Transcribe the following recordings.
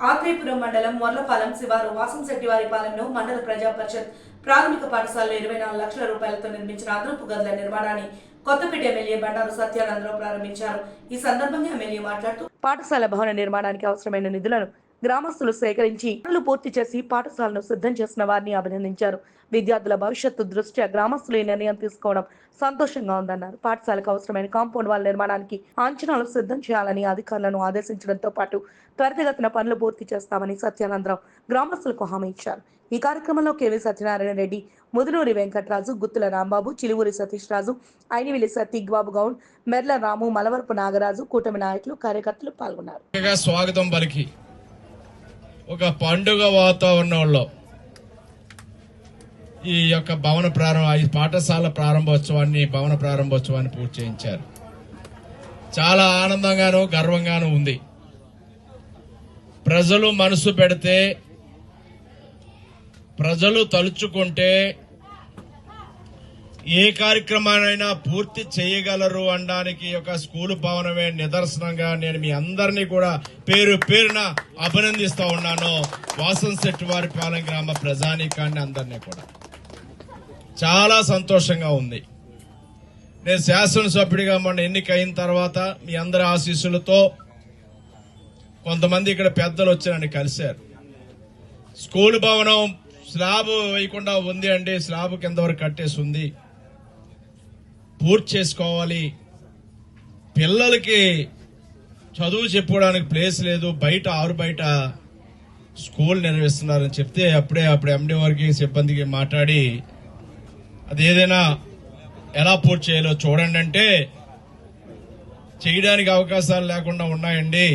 ఆత్రేయపురం మండలం మొర్లపాలెం శివారు వాసంశెట్టివారిపాలెంలో మండల ప్రజా పరిషత్ ప్రాథమిక పాఠశాలలో ఇరవై నాలుగు లక్షల రూపాయలతో నిర్మించిన అదనపు గదుల నిర్మాణాన్ని కొత్తపేట ఎమ్మెల్యే బండారు సత్యానందరావు ప్రారంభించారు. ఈ సందర్భంగా ఎమ్మెల్యే మాట్లాడుతూ పాఠశాల భవన నిర్మాణానికి అవసరమైన నిధులను గ్రామస్తులు సేకరించి పనులు పూర్తి చేసి పాఠశాలను సిద్ధం చేసిన వారిని అభినందించారు. విద్యార్థుల భవిష్యత్తు దృష్ట్యా గ్రామస్తులు ఈ నిర్ణయం తీసుకోవడం సంతోషంగా ఉందన్నారు. పాఠశాలకు అవసరమైన కాంపౌండ్ వాల్ నిర్మాణానికి అంచనాలు సిద్ధం చేయాలని అధికారులను ఆదేశించడంతో పాటు త్వరితగతిన పనులు పూర్తి చేస్తామని సత్యానందరావు గ్రామస్తులకు హామీ ఇచ్చారు. ఈ కార్యక్రమంలో కేవీ సత్యనారాయణ రెడ్డి ముదునూరి వెంకట్రాజు గుత్తుల రాంబాబు చిలువూరి సతీష్ రాజు ఐనివిలి సతీక్ బాబు గౌడ్ మెర్ల రాము మలవరపు నాగరాజు కూటమి నాయకులు కార్యకర్తలు పాల్గొన్నారు. స్వాగతం పలికి. ఒక పండుగ వాతావరణంలో ఈ యొక్క భవన ప్రారంభ ఈ పాఠశాల ప్రారంభోత్సవాన్ని భవన ప్రారంభోత్సవాన్ని పూర్తి చేయించారు. చాలా ఆనందంగాను గర్వంగాను ఉంది. ప్రజలు మనసు పెడితే ప్రజలు తలుచుకుంటే ఏ కార్యక్రమానైనా పూర్తి చేయగలరు అనడానికి ఒక స్కూలు భవనమే నిదర్శనంగా నేను మీ అందరినీ కూడా పేరు పేరున అభినందిస్తూ ఉన్నాను. వాసన్ శెట్టి వారి పాలెం గ్రామ ప్రజానీకాన్ని అందరినీ కూడా. చాలా సంతోషంగా ఉంది. నేను శాసనసభ్యుడిగా మొన్న ఎన్నికైన తర్వాత మీ అందరి ఆశీస్సులతో కొంతమంది ఇక్కడ పెద్దలు వచ్చి నన్ను కలిశారు. స్కూల్ భవనం స్లాబ్ వేయకుండా ఉంది అండి. స్లాబ్ కింద వరకు కట్టేసి ఉంది. పూర్తి చేసుకోవాలి. పిల్లలకి చదువు చెప్పుకోవడానికి ప్లేస్ లేదు. బయట ఆరు బయట స్కూల్ నిర్వహిస్తున్నారని చెప్తే అప్పుడే అప్పుడు ఎండి వారికి సిబ్బందికి మాట్లాడి అది ఏదైనా ఎలా పూర్తి చేయాలో చూడండి అంటే చేయడానికి అవకాశాలు లేకుండా ఉన్నాయండి.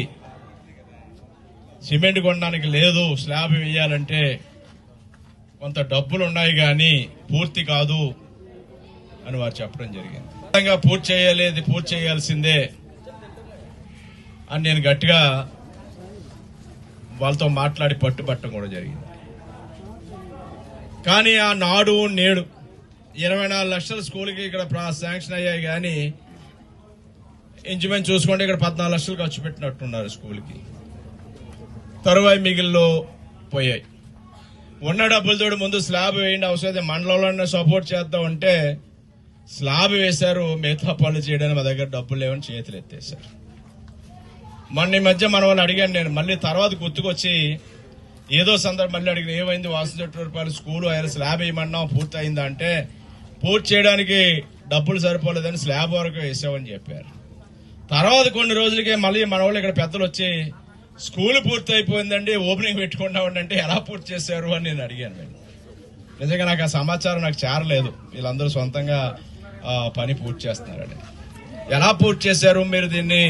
సిమెంట్ కొనడానికి లేదు. స్లాబ్ వేయాలంటే కొంత డబ్బులు ఉన్నాయి కానీ పూర్తి కాదు. అని వారు చెప్పడం జరిగింది. పూర్తి చేయాలి ఇది పూర్తి చేయాల్సిందే అని నేను గట్టిగా వాళ్ళతో మాట్లాడి పట్టుబట్టడం కూడా జరిగింది. కానీ ఆ నాడు నేడు ఇరవై నాలుగు లక్షల స్కూల్కి ఇక్కడ ప్రా- శాంక్షన్ అయ్యాయి కానీ ఇంచుమించు చూసుకుంటే ఇక్కడ పద్నాలుగు లక్షలు ఖర్చు పెట్టినట్టున్నారు స్కూల్కి. తరువాయి మిగిలిలో పోయాయి. ఉన్న డబ్బులతో ముందు స్లాబ్ వేయండి అవసరం మండలంలో సపోర్ట్ చేద్దాం అంటే స్లాబ్ వేశారు మిగతా పనులు చేయడానికి మా దగ్గర డబ్బులు లేవని చేతులు ఎత్తేశారు. మొన్న ఈ మధ్య మన వాళ్ళు అడిగాను నేను మళ్ళీ తర్వాత గుర్తుకొచ్చి ఏదో సందర్భం మళ్ళీ అడిగిన ఏమైంది వాసు రూపాయలు స్కూల్ ఆయన స్లాబ్ వేయమన్నాం పూర్తి అయిందా అంటే పూర్తి చేయడానికి డబ్బులు సరిపోలేదని స్లాబ్ వరకు వేసామని చెప్పారు. తర్వాత కొన్ని రోజులకే మళ్ళీ మన వాళ్ళు ఇక్కడ పెద్దలు వచ్చి స్కూల్ పూర్తి అయిపోయిందండి ఓపెనింగ్ పెట్టుకున్నామండి అంటే ఎలా పూర్తి చేశారు అని నేను అడిగాను నేను. నిజంగా నాకు ఆ సమాచారం నాకు చేరలేదు. వీళ్ళందరూ సొంతంగా ఆ, పని పూర్తి చేస్తున్నారండి ఎలా పూర్తి చేశారు? మీరు దీన్ని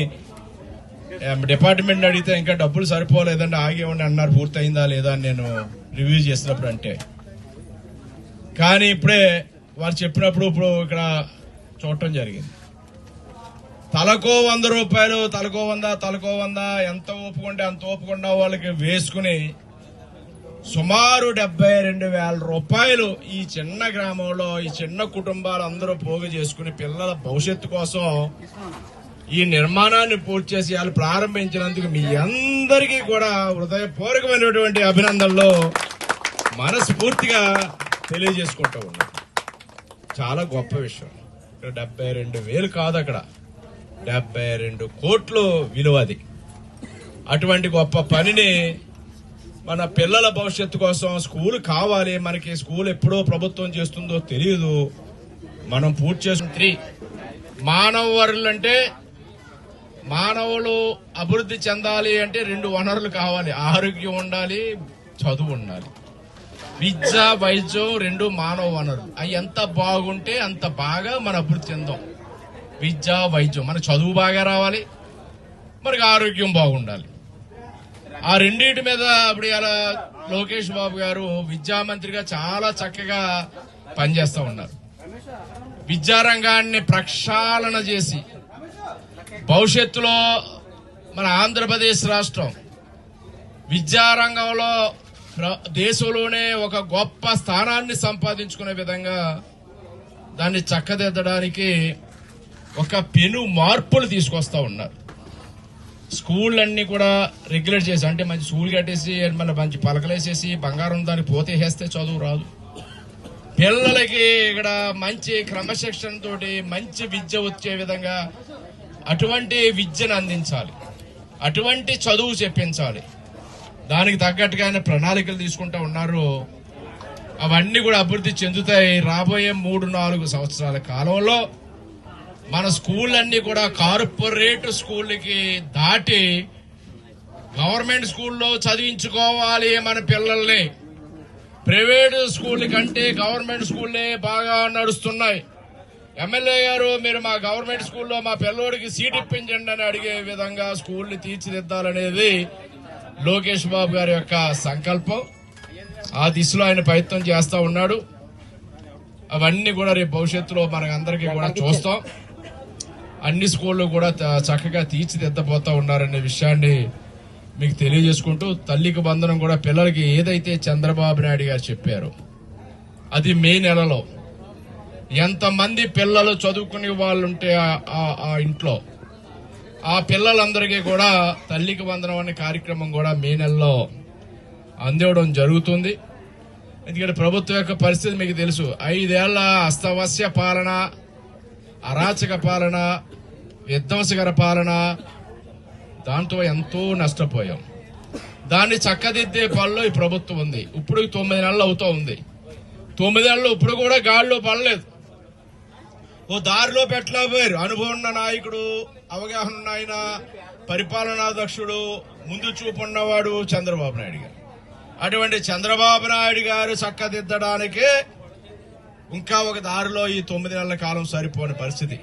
డిపార్ట్మెంట్ అడిగితే ఇంకా డబ్బులు సరిపోలేదండి ఆగేవండి అన్నారు పూర్తయిందా లేదా అని నేను రివ్యూ చేసినప్పుడు అంటే. కానీ ఇప్పుడే వారు చెప్పినప్పుడు ఇప్పుడు ఇక్కడ చూడటం జరిగింది. తలకో వంద రూపాయలు తలకో వంద తలకో వంద ఎంత ఒప్పుకుంటే అంత ఒప్పుకున్న వాళ్ళకి వేసుకుని సుమారు డెబ్బై రెండు వేల రూపాయలు ఈ చిన్న గ్రామంలో ఈ చిన్న కుటుంబాలు అందరూ పోగు చేసుకుని పిల్లల భవిష్యత్తు కోసం ఈ నిర్మాణాన్ని పూర్తి చేసి వాళ్ళు ప్రారంభించినందుకు మీ అందరికీ కూడా హృదయపూర్వకమైనటువంటి అభినందనలు. మనస్ఫూర్తిగా తెలియజేసుకుంటూ ఉన్నాం. చాలా గొప్ప విషయం. ఇక్కడ డెబ్బై రెండు వేలు కాదు అక్కడ. డెబ్బై రెండు కోట్లు విలువ అది. అటువంటి గొప్ప పనిని మన పిల్లల భవిష్యత్తు కోసం స్కూల్ కావాలి. మనకి స్కూల్ ఎప్పుడో ప్రభుత్వం చేస్తుందో తెలియదు మనం పూర్తి చేసిన త్రీ. మానవ వనరులు అంటే మానవులు అభివృద్ధి చెందాలి అంటే రెండు వనరులు కావాలి. ఆరోగ్యం ఉండాలి చదువు ఉండాలి. విద్య వైద్యం రెండు మానవ వనరులు. అవి ఎంత బాగుంటే అంత బాగా మన అభివృద్ధి చెందాం. విద్య వైద్యం. మన చదువు బాగా రావాలి. మనకి ఆరోగ్యం బాగుండాలి. ఆ రెండింటి మీద ఇప్పుడు ఇలా లోకేష్ బాబు గారు విద్యామంత్రిగా చాలా చక్కగా పనిచేస్తూ ఉన్నారు. విద్యారంగాన్ని ప్రక్షాళన చేసి భవిష్యత్తులో మన ఆంధ్రప్రదేశ్ రాష్ట్రం విద్యారంగంలో ప్ర- దేశంలోనే ఒక గొప్ప స్థానాన్ని సంపాదించుకునే విధంగా దాన్ని చక్కదిద్దడానికి ఒక పెను మార్పులు తీసుకొస్తా ఉన్నారు. స్కూల్ అన్ని కూడా రెగ్యులేట్ చేసి అంటే మంచి స్కూల్ కట్టేసి మన మంచి పలకలేసేసి బంగారం దానికి పోతే వేస్తే చదువు రాదు. పిల్లలకి ఇక్కడ మంచి క్రమశిక్షణ తోటి మంచి విద్య వచ్చే విధంగా అటువంటి విద్యను అందించాలి. అటువంటి చదువు చెప్పించాలి. దానికి తగ్గట్టుగానే ప్రణాళికలు తీసుకుంటా ఉన్నారు. అవన్నీ కూడా అభివృద్ధి చెందుతాయి. రాబోయే మూడు నాలుగు సంవత్సరాల కాలంలో మన స్కూల్ అన్ని కూడా కార్పొరేట్ స్కూళ్ళకి దాటి గవర్నమెంట్ స్కూల్లో చదివించుకోవాలి మన పిల్లల్ని. ప్రైవేట్ స్కూల్ కంటే గవర్నమెంట్ స్కూల్లే బాగా నడుస్తున్నాయి. ఎమ్మెల్యే గారు మీరు మా గవర్నమెంట్ స్కూల్లో మా పిల్లోడికి సీట్ ఇప్పించండి అని అడిగే విధంగా స్కూల్ని తీర్చిదిద్దాలనేది లోకేష్ బాబు గారి యొక్క సంకల్పం. ఆ దిశలో ఆయన ప్రయత్నం చేస్తా ఉన్నాడు. అవన్నీ కూడా రేపు భవిష్యత్తులో మనకందరికీ కూడా చూస్తాం. అన్ని స్కూళ్ళు కూడా చక్కగా తీర్చిదిద్దబోతా ఉన్నారనే విషయాన్ని మీకు తెలియజేసుకుంటూ తల్లికి బంధనం కూడా పిల్లలకి ఏదైతే చంద్రబాబు నాయుడు గారు చెప్పారు అది మే నెలలో ఎంతమంది పిల్లలు చదువుకునే వాళ్ళు ఉంటే ఆ- ఆ- ఆ ఇంట్లో ఆ పిల్లలందరికీ కూడా తల్లికి వందనం అనే కార్యక్రమం కూడా మే నెలలో అందివ్వడం జరుగుతుంది. ఎందుకంటే ప్రభుత్వం యొక్క పరిస్థితి మీకు తెలుసు ఐదేళ్ళ అస్తవస్య పాలన అరాచక పాలన విధ్వంసకర పాలన దాంతో ఎంతో నష్టపోయాం. దాన్ని చక్కదిద్దే పనిలో ఈ ప్రభుత్వం ఉంది. ఇప్పుడు తొమ్మిది నెలలు అవుతా ఉంది. తొమ్మిది నెలలు ఇప్పుడు కూడా గాల్లో పడలేదు. ఓ దారిలో పెట్టలేకపోయారు అనుభవం ఉన్న నాయకుడు అవగాహన ఉన్న ఆయన పరిపాలనాధ్యక్షుడు ముందు చూపు ఉన్నవాడు చంద్రబాబు నాయుడు గారు. అటువంటి చంద్రబాబు నాయుడు గారు చక్కదిద్దడానికి ఇంకా ఒక దారిలో ఈ తొమ్మిది నెలల కాలం సరిపోని పరిస్థితి.